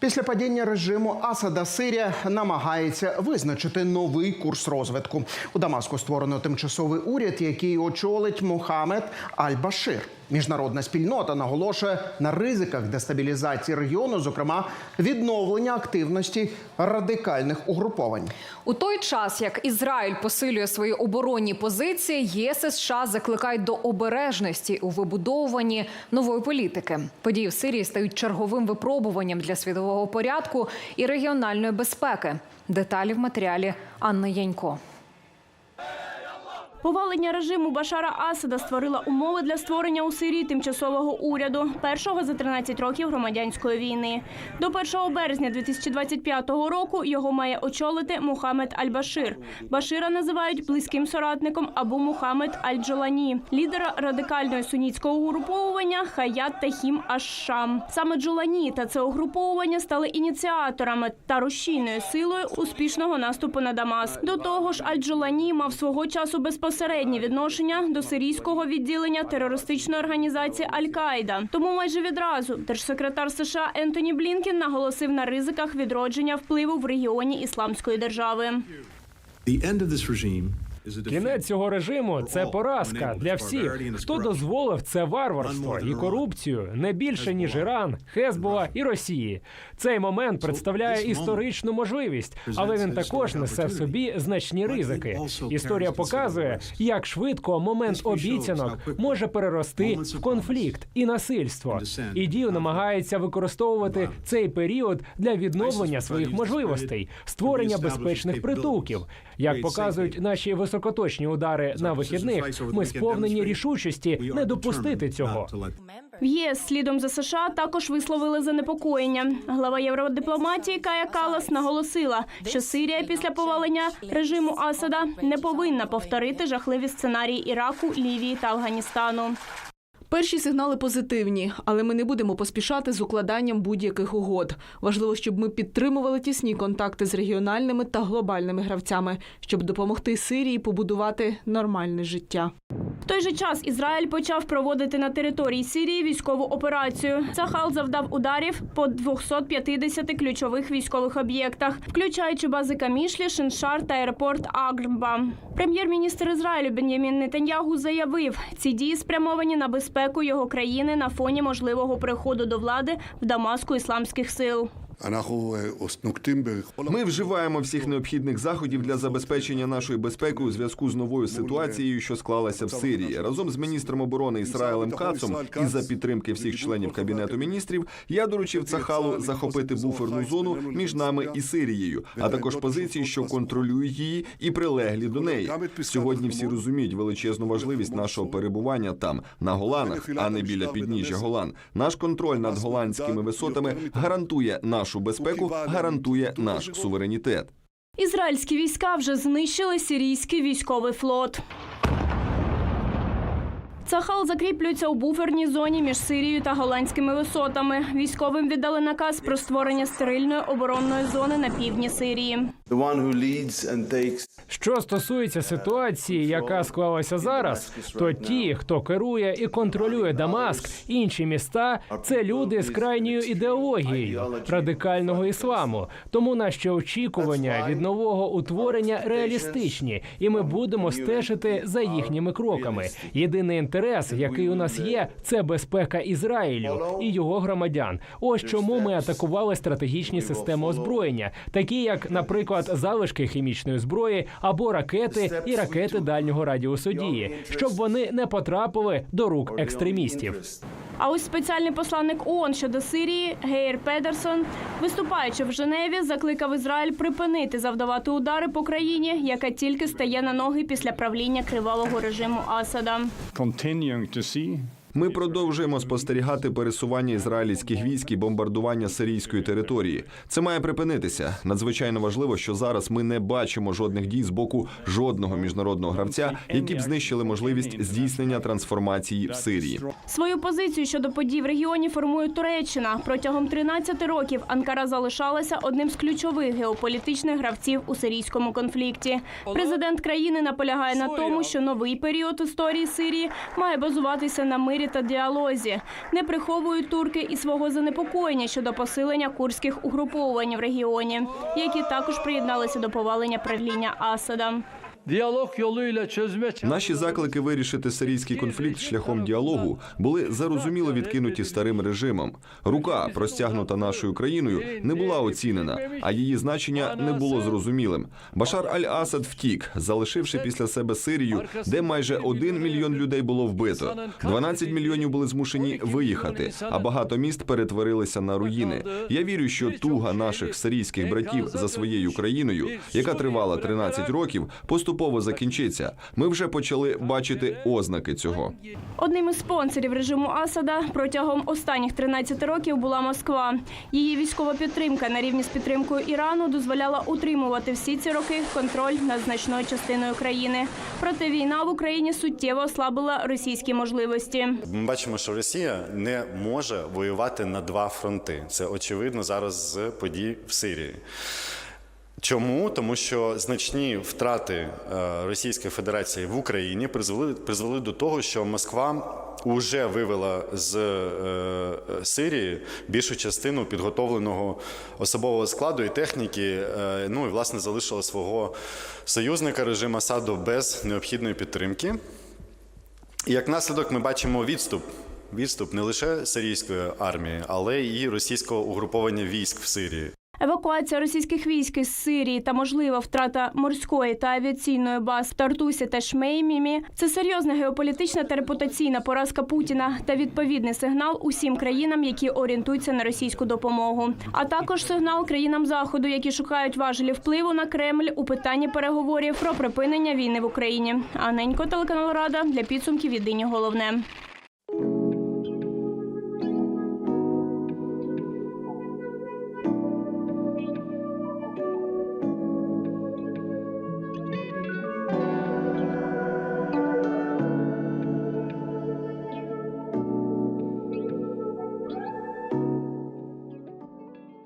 Після падіння режиму Асада Сирія намагається визначити новий курс розвитку. У Дамаску створено тимчасовий уряд, який очолить Мохамед Аль-Башир. Міжнародна спільнота наголошує на ризиках дестабілізації регіону, зокрема відновлення активності радикальних угруповань. У той час, як Ізраїль посилює свої оборонні позиції, ЄС і США закликають до обережності у вибудовуванні нової політики. Події в Сирії стають черговим випробуванням для світового порядку і регіональної безпеки. Деталі в матеріалі Анни Янько. Повалення режиму Башара Асада створила умови для створення у Сирії тимчасового уряду, першого за 13 років громадянської війни. До 1 березня 2025 року його має очолити Мухаммед Аль-Башир. Башира називають близьким соратником або Мухаммед Аль-Джолані, лідера радикального сунітського угруповування Хаят Тахім Аш-Шам. Саме Джолані та це угруповування стали ініціаторами та рушійною силою успішного наступу на Дамаск. До того ж, Аль-Джолані мав свого часу безпосереднє відношення до сирійського відділення терористичної організації Аль-Каїда. Тому майже відразу держсекретар США Ентоні Блінкен наголосив на ризиках відродження впливу в регіоні ісламської держави. Кінець цього режиму це поразка для всіх, хто дозволив це варварство і корупцію? Не більше ніж Іран, Хезбола і Росії. Цей момент представляє історичну можливість, але він також несе в собі значні ризики. Історія показує, як швидко момент обіцянок може перерости в конфлікт і насильство. Ідію намагається використовувати цей період для відновлення своїх можливостей, створення безпечних притулків. Як показують наші високоточні удари на вихідних, ми сповнені рішучості не допустити цього. В ЄС слідом за США також висловили занепокоєння. Глава євродипломатії Кая Калас наголосила, що Сирія після повалення режиму Асада не повинна повторити жахливі сценарії Іраку, Лівії та Афганістану. Перші сигнали позитивні, але ми не будемо поспішати з укладанням будь-яких угод. Важливо, щоб ми підтримували тісні контакти з регіональними та глобальними гравцями, щоб допомогти Сирії побудувати нормальне життя. В той же час Ізраїль почав проводити на території Сирії військову операцію. Цахал завдав ударів по 250 ключових військових об'єктах, включаючи бази Камішлі, Шиншар та аеропорт Агрба. Прем'єр-міністр Ізраїлю Бен'ямін Нетаньягу заявив, ці дії спрямовані на безпеку його країни на фоні можливого приходу до влади в Дамаску ісламських сил. Ми вживаємо всіх необхідних заходів для забезпечення нашої безпеки у зв'язку з новою ситуацією, що склалася в Сирії, разом з міністром оборони Ісраїлем Кацом і за підтримки всіх членів кабінету міністрів. Я доручив Цахалу захопити буферну зону між нами і Сирією, а також позиції, що контролюють її, і прилеглі до неї. Сьогодні всі розуміють величезну важливість нашого перебування там на Голанах, а не біля підніжжя Голан. Наш контроль над голландськими висотами гарантує нашу безпеку, гарантує наш суверенітет. Ізраїльські війська вже знищили сирійський військовий флот. Цахал закріплюється у буферній зоні між Сирією та голландськими висотами. Військовим віддали наказ про створення стерильної оборонної зони на півдні Сирії. Що стосується ситуації, яка склалася зараз, то ті, хто керує і контролює Дамаск, інші міста, це люди з крайньою ідеологією радикального ісламу. Тому наші очікування від нового утворення реалістичні, і ми будемо стежити за їхніми кроками. Єдиний інтерес, який у нас є, це безпека Ізраїлю і його громадян. Ось чому ми атакували стратегічні системи озброєння, такі як, наприклад, залишки хімічної зброї або ракети і ракети дальнього радіусу дії, щоб вони не потрапили до рук екстремістів. А ось спеціальний посланник ООН щодо Сирії Гейр Педерсон, виступаючи в Женеві, закликав Ізраїль припинити завдавати удари по країні, яка тільки стає на ноги після правління кривавого режиму Асада. Ми продовжуємо спостерігати пересування ізраїльських військ і бомбардування сирійської території. Це має припинитися. Надзвичайно важливо, що зараз ми не бачимо жодних дій з боку жодного міжнародного гравця, які б знищили можливість здійснення трансформації в Сирії. Свою позицію щодо подій в регіоні формує Туреччина. Протягом 13 років Анкара залишалася одним з ключових геополітичних гравців у сирійському конфлікті. Президент країни наполягає на тому, що новий період історії Сирії має базуватися на мирі мирі та діалозі. Не приховують турки і свого занепокоєння щодо посилення курських угруповувань в регіоні, які також приєдналися до повалення правління Асада. Diyalog yoluyla çözme Наші заклики вирішити сирійський конфлікт шляхом діалогу були зарозуміло відкинуті старим режимом. Рука, простягнута нашою країною, не була оцінена, а її значення не було зрозумілим. Башар Аль-Асад втік, залишивши після себе Сирію, де майже один мільйон людей було вбито. 12 мільйонів були змушені виїхати, а багато міст перетворилися на руїни. Я вірю, що туга наших сирійських братів за своєю країною, яка тривала 13 років, поступово закінчиться. Ми вже почали бачити ознаки цього. Одним із спонсорів режиму Асада протягом останніх 13 років була Москва. Її військова підтримка на рівні з підтримкою Ірану дозволяла утримувати всі ці роки контроль над значною частиною країни. Проте війна в Україні суттєво ослабила російські можливості. Ми бачимо, що Росія не може воювати на два фронти. Це очевидно зараз з подій в Сирії. Чому? Тому що значні втрати е, Російської Федерації в Україні призвели, призвели до того, що Москва вже вивела з е, Сирії більшу частину підготовленого особового складу і техніки. е, ну і власне залишила свого союзника режим Асаду без необхідної підтримки. І як наслідок ми бачимо відступ. Відступ не лише сирійської армії, але і російського угруповання військ в Сирії. Евакуація російських військ із Сирії та можлива втрата морської та авіаційної баз в Тартусі та Шмеймімі – це серйозна геополітична та репутаційна поразка Путіна та відповідний сигнал усім країнам, які орієнтуються на російську допомогу. А також сигнал країнам заходу, які шукають важелі впливу на Кремль у питанні переговорів про припинення війни в Україні. Аненько, телеканал Рада для підсумків єдині головне.